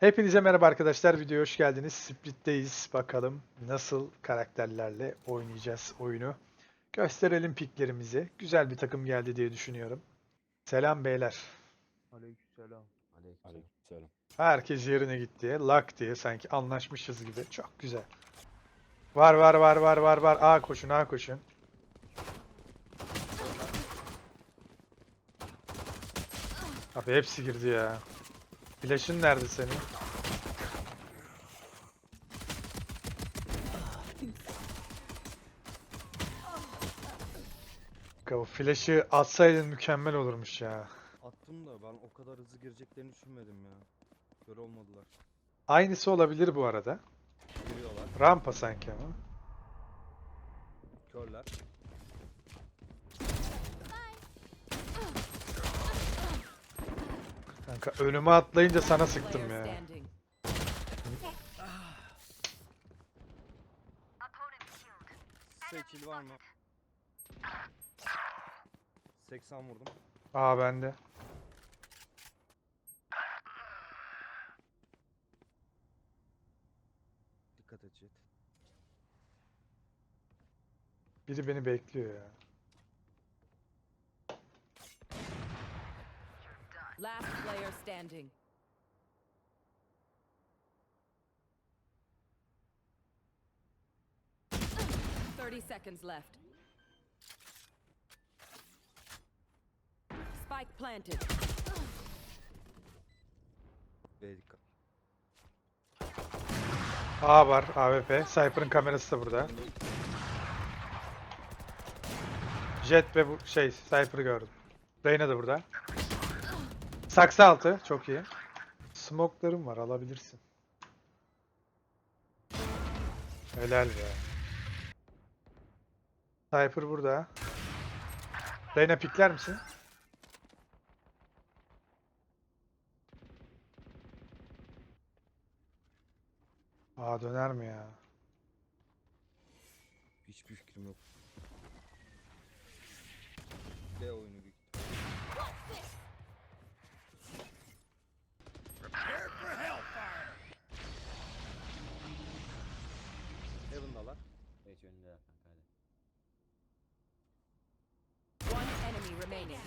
Hepinize merhaba arkadaşlar. Videoya hoş geldiniz. Split'teyiz. Bakalım nasıl karakterlerle oynayacağız oyunu. Gösterelim piklerimizi. Güzel bir takım geldi diye düşünüyorum. Selam beyler. Aleykümselam. Aleykümselam. Herkes yerine gitti. Lak diye sanki anlaşmışız gibi. Çok güzel. Var var var var var var. A koşun A koşun. Abi hepsi girdi ya. Flash'ın nerede senin? Kanka o flash'ı atsaydın mükemmel olurmuş ya. Attım da ben o kadar hızlı gireceklerini düşünmedim ya. Böyle olmadılar. Aynısı olabilir bu arada. Giriyorlar. Rampa sanki ama. Körler. Kanka önüme atlayınca sana sıktım ya. standing. Seçil var mı? 80 vurdum. Aa bende. Dikkat et Jet. Biri beni bekliyor ya. Last player standing. Thirty seconds left. Spike planted. B dikkat. A var AWP. Cypher'ın kamerası da burada. Jet ve bu şey Cypher'ı gördüm. Reyna da burada. Saksı altı. Çok iyi. Smoke'larım var alabilirsin. Helal be. Cypher burada. Reyna pikler misin? Aa döner mi ya? Hiçbir fikrim yok. B oyunu büyük. Heaven'dalar. Geç önünde yap kanka hadi. One enemy remaining.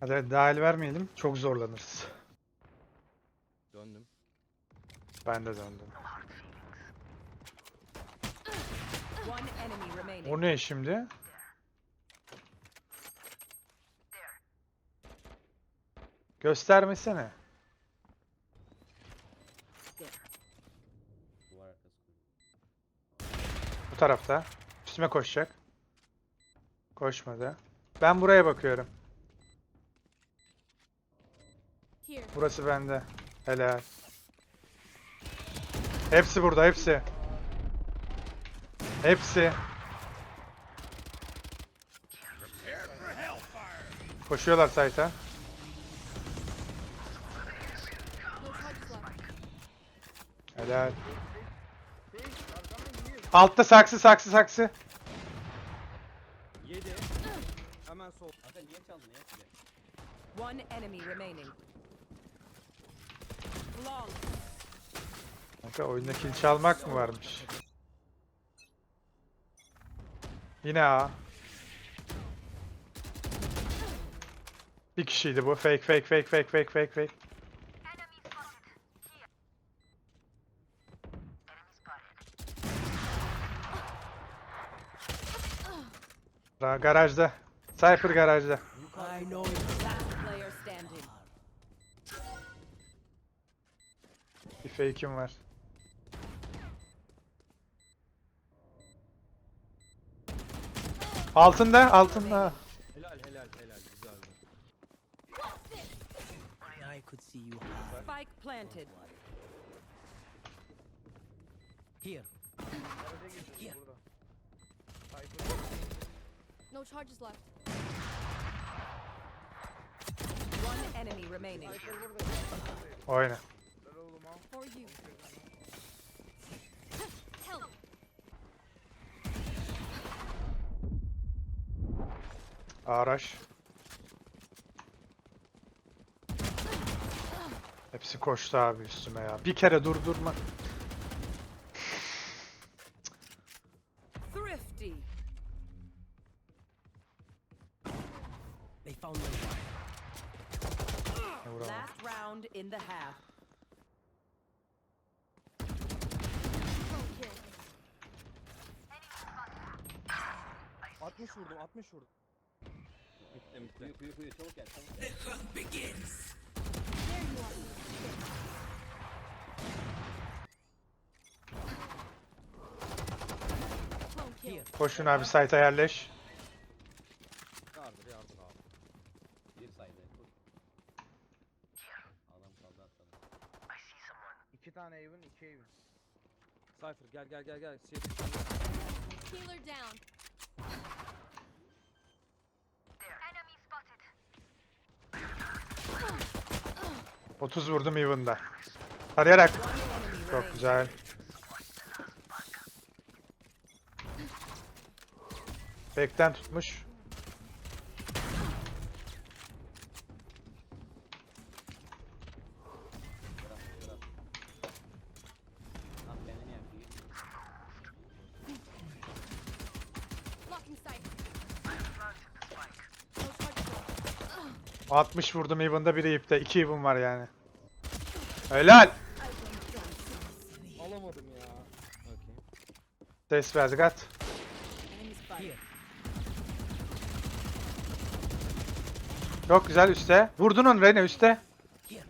Hadi hadi dahil vermeyelim. Çok zorlanırız. Döndüm. Ben de döndüm. One enemy remaining. O ne şimdi? Göstermesene. Duvar arkası koy. Bu tarafta. Üstüme koşacak. Koşmadı. Ben buraya bakıyorum. Burası bende. Helal. Hepsi burada, hepsi. Hepsi. Koşuyorlar site'a. Helal. Altta saksı, saksı, saksı. 7. Hemen sol. Kanka niye çaldın ya size? One enemy remaining. Long. Kanka oyunda kill çalmak mı varmış? Yine A. Bir kişiydi bu. Fake fake fake fake fake fake fake. Ra garajda. Cypher garajda. Last player standing. Bir fake'im var. Altında, altında. Helal helal helal güzeldi. I could see you Spike planted. here. No charges left. One enemy remaining. Aynen. For you. Help. Araç. Hepsi koştu abi üstüme ya. Bir kere durdurma. Last round in the half. 60 vurdum 60 vurdum. Bitti bitti. Kuyu kuyu kuyu çabuk gel çabuk gel. There you are. Koşun abi site'a yerleş. Cypher gel gel gel gel. Şey, Healer down. 30 vurdum Even'da. Tarayarak. Enemy Çok güzel. Back'ten tutmuş. Bırak bırak. Lan kendini yap. iyi. Blocking sight. No charges left. 60 vurdum Even'da biri ipte. 2 Even var yani. Helal. alamadım ya. Ses verdik at. Çok güzel üste. Vurdun onu Rene üste. Here.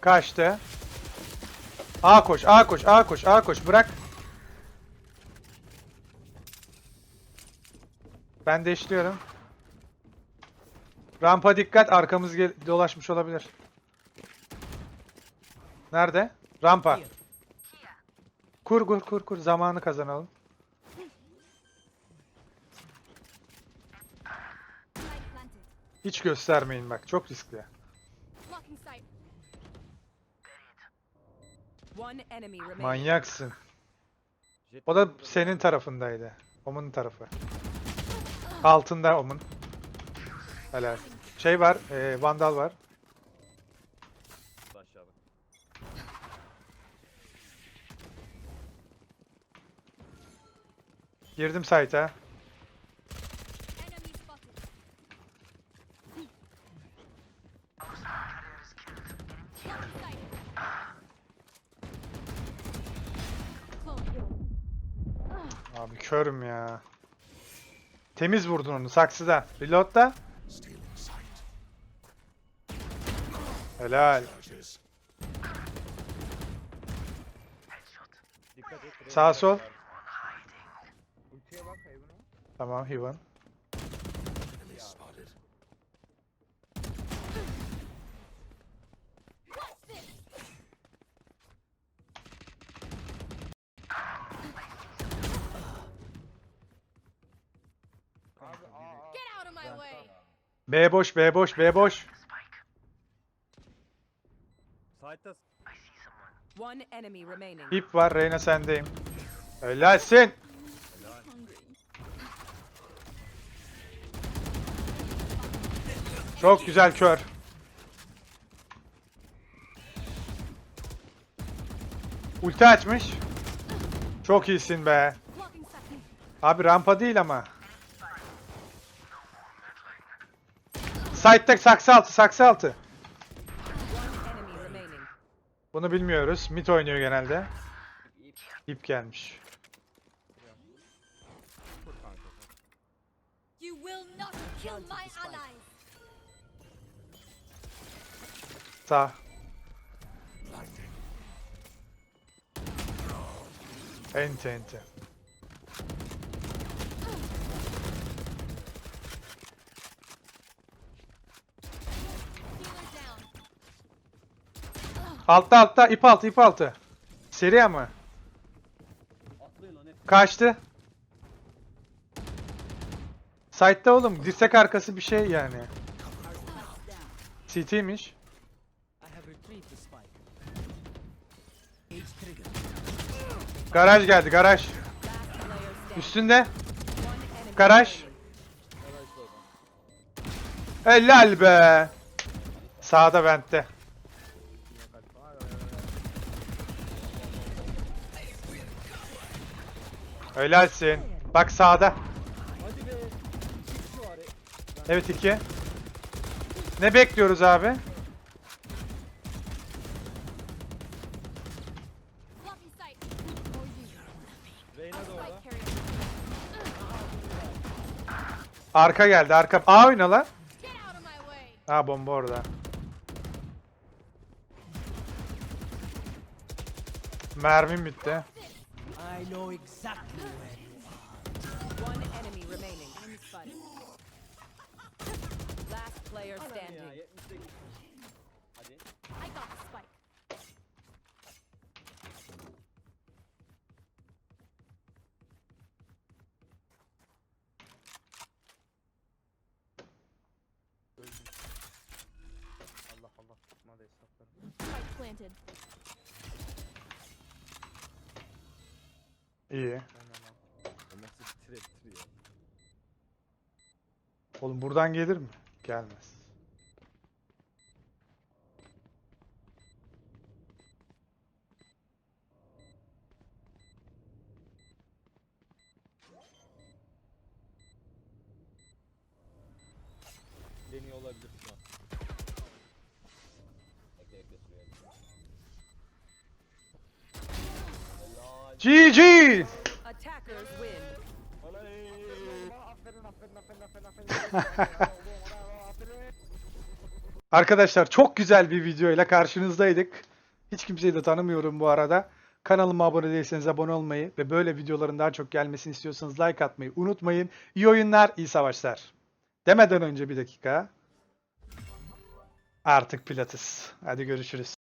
Kaçtı. A koş, A koş, A koş, A koş. Bırak. Ben de işliyorum. Rampa dikkat. Arkamız dolaşmış olabilir. Nerede? Rampa. Kur kur kur kur. Zamanı kazanalım. Hiç göstermeyin bak. Çok riskli. Manyaksın. O da senin tarafındaydı. Omun tarafı. Altında Omun. Helal. Şey var, e, Vandal var. aşağıda. Girdim site'a. Abi körüm ya. Temiz vurdun onu saksıda. Reload'da. Helal. Sağ sol. Tamam way. B boş, B boş, B boş. Side'da One enemy remaining. İp var, Reyna sendeyim. Helalsin. Çok güzel kör. Ulti açmış. Çok iyisin be. Abi rampa değil ama. Side'da saksı altı, saksı altı. Bunu bilmiyoruz. Mid oynuyor genelde. İp gelmiş. You will not kill my allies. Sağ. Ente ente. Healer down. Altta altta ip altı ip altı. Seri ama. Kaçtı. Site'da oğlum dirsek arkası bir şey yani. CT'miş. Garaj geldi garaj. Üstünde. Garaj. Helal be. Sağda ventte. Helalsin. Bak sağda. Hadi be. İki kişi var. Evet iki. Ne bekliyoruz abi? Reyna da orada. Arka geldi arka. A oyna lan. Ha bomba orada. Mermim bitti. I know exactly where you are. One enemy remaining. Spotted. Last player standing. 78. Hadi. I got the spike. Allah Allah tutmadı hesaplarım. Spike planted. İyi. Nasıl bir traptir ya. Oğlum buradan gelir mi? Gelmez. Aferin. Arkadaşlar çok güzel bir videoyla karşınızdaydık. Hiç kimseyi de tanımıyorum bu arada. Kanalıma abone değilseniz abone olmayı ve böyle videoların daha çok gelmesini istiyorsanız like atmayı unutmayın. İyi oyunlar, iyi savaşlar. Demeden önce bir dakika. Artık Pilates. Hadi görüşürüz.